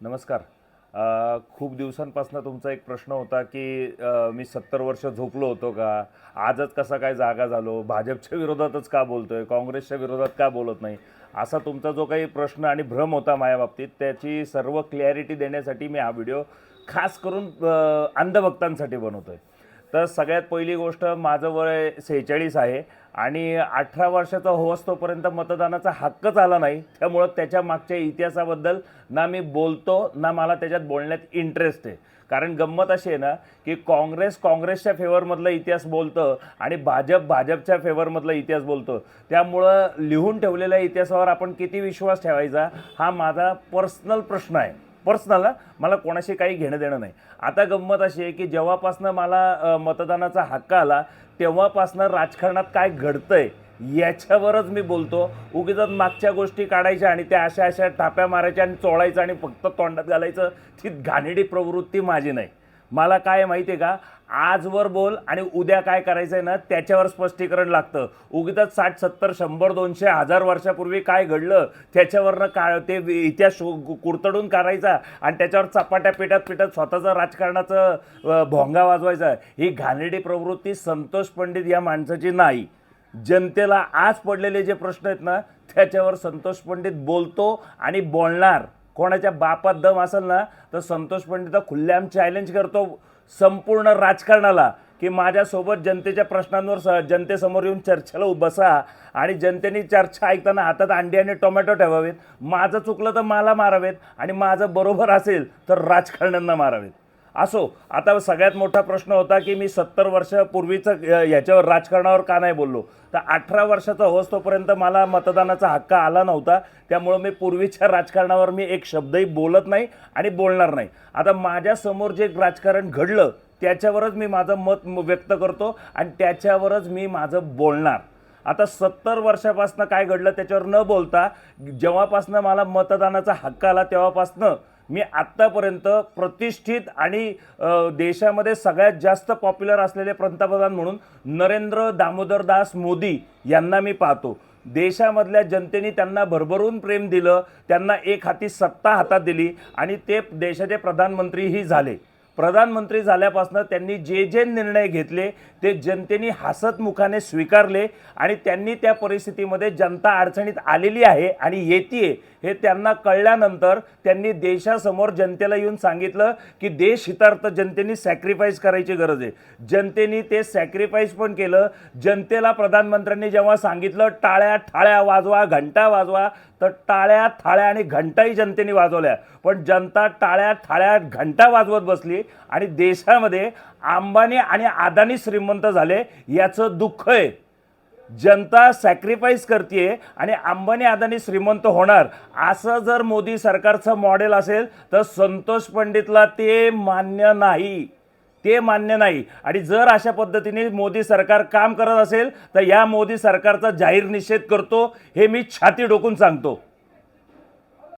नमस्कार. खूप दिवसांपासून तुमचा एक प्रश्न होता की मी सत्तर वर्ष झोपलो होतो का? आजच कसा काय जागा झालो? भाजपच्या विरोधातच का बोलतो आहे काँग्रेसच्या विरोधात का बोलत नाही? असा तुमचा जो काही प्रश्न आणि भ्रम होता माझ्या बाबतीत त्याची सर्व क्लॅरिटी देण्यासाठी मी हा व्हिडिओ खास करून अंधभक्तांसाठी बनवतो आहे तर सगळ्यात पहिली गोष्ट माझं वय सेहेचाळीस आहे आणि अठरा वर्षाचा होवस्तोपर्यंत मतदानाचा हक्कच आला नाही. त्यामुळं त्याच्या मागच्या इतिहासाबद्दल ना मी बोलतो ना मला त्याच्यात बोलण्यात इंटरेस्ट आहे. कारण गंमत अशी आहे ना की काँग्रेस काँग्रेसच्या फेवरमधला इतिहास बोलतं आणि भाजप भाजपच्या फेवरमधला इतिहास बोलतो. त्यामुळं लिहून ठेवलेल्या इतिहासावर आपण किती विश्वास ठेवायचा हा माझा पर्सनल प्रश्न आहे. पर्सनल मला कोणाशी काही घेणं देणं नाही. आता गंमत अशी आहे की जेव्हापासनं मला मतदानाचा हक्क आला तेव्हापासनं राजकारणात काय घडतंय याच्यावरच मी बोलतो. उगीच मागच्या गोष्टी काढायच्या आणि त्या अशा अशा टाप्या मारायच्या आणि चोळायचं आणि फक्त तोंडात घालायचं ती घाणेडी प्रवृत्ती माझी नाही. मला काय माहिती आहे का आजवर बोल आणि उद्या काय करायचं आहे ना त्याच्यावर स्पष्टीकरण लागतं. उगीतच साठ सत्तर शंभर दोनशे हजार वर्षापूर्वी काय घडलं त्याच्यावरनं का ते इतिहास शो- कुरतडून काढायचा आणि त्याच्यावर चपाट्या पेटत पेटत स्वतःचं राजकारणाचं भोंगा वाजवायचा. ही घाणेरडी प्रवृत्ती संतोष पंडित या माणसाची नाही. जनतेला आज पडलेले जे प्रश्न आहेत ना त्याच्यावर संतोष पंडित बोलतो आणि बोलणार. कोणाच्या बापात दम असेल ना तर संतोष पंडित खुल्ल्याम चॅलेंज करतो संपूर्ण राजकारणाला की माझ्यासोबत जनतेच्या प्रश्नांवर स जनतेसमोर येऊन चर्चेला बसा आणि जनतेने चर्चा ऐकताना हातात अंडी आणि टोमॅटो ठेवावेत. माझं चुकलं तर मला मारावेत. आणि माझं बरोबर असेल तर राजकारण्यांना मारावेत. असो आता सगळ्यात मोठा प्रश्न होता की मी सत्तर वर्षापूर्वीचं याच्यावर राजकारणावर का नाही बोललो? तर अठरा वर्षाचा होसतोपर्यंत मला मतदानाचा हक्क आला नव्हता. त्यामुळं मी पूर्वीच्या राजकारणावर मी एक शब्दही बोलत नाही आणि बोलणार नाही. आता माझ्यासमोर जे राजकारण घडलं त्याच्यावरच मी माझं मत व्यक्त करतो आणि त्याच्यावरच मी माझं बोलणार. आता सत्तर वर्षापासून काय घडलं त्याच्यावर न बोलता जेव्हापासनं मला मतदानाचा हक्क आला तेव्हापासनं मी आत्तापर्यंत प्रतिष्ठित आणि देशामध्ये सगळ्यात जास्त पॉप्युलर असलेले पंतप्रधान म्हणून नरेंद्र दामोदरदास मोदी यांना मी पाहतो. देशामधल्या जनतेने त्यांना भरभरून प्रेम दिलं त्यांना एक हाती सत्ता हातात दिली आणि ते देशाचे प्रधानमंत्रीही झाले. प्रधानमंत्री झाल्यापासून त्यांनी जे जे निर्णय घेतले ते जनतेने हसतमुखाने स्वीकारले आणि त्यांनी त्या परिस्थितीमध्ये जनता अडचणीत आलेली आहे आणि येते हे त्यांना कळल्यानंतर त्यांनी देशासमोर जनतेला येऊन सांगितलं की देश हितार्थ जनतेने सॅक्रिफाईस करायची गरज आहे. जनतेने ते सॅक्रिफाईस पण केलं. जनतेला प्रधानमंत्र्यांनी जेव्हा सांगितलं टाळ्या ठाळ्या वाजवा घंटा वाजवा तर टाळ्या थाळ्या आणि घंटाही जनतेने वाजवल्या. पण जनता टाळ्या थाळ्या घंटा वाजवत बसली. आणि देशामध्ये अंबानी आणि अदानी श्रीमंत झाले याचं दुःख आहे. जनता सॅक्रिफाईस करते आणि अंबानी अदानी श्रीमंत होणार. असं जर मोदी सरकारचं मॉडेल असेल तर संतोष पंडितला ते मान्य नाही. ते मान्य नाही. आणि जर अशा पद्धतीने मोदी सरकार काम करत असेल तर या मोदी सरकारचा जाहीर निषेध करतो हे मी छाती डोकून सांगतो.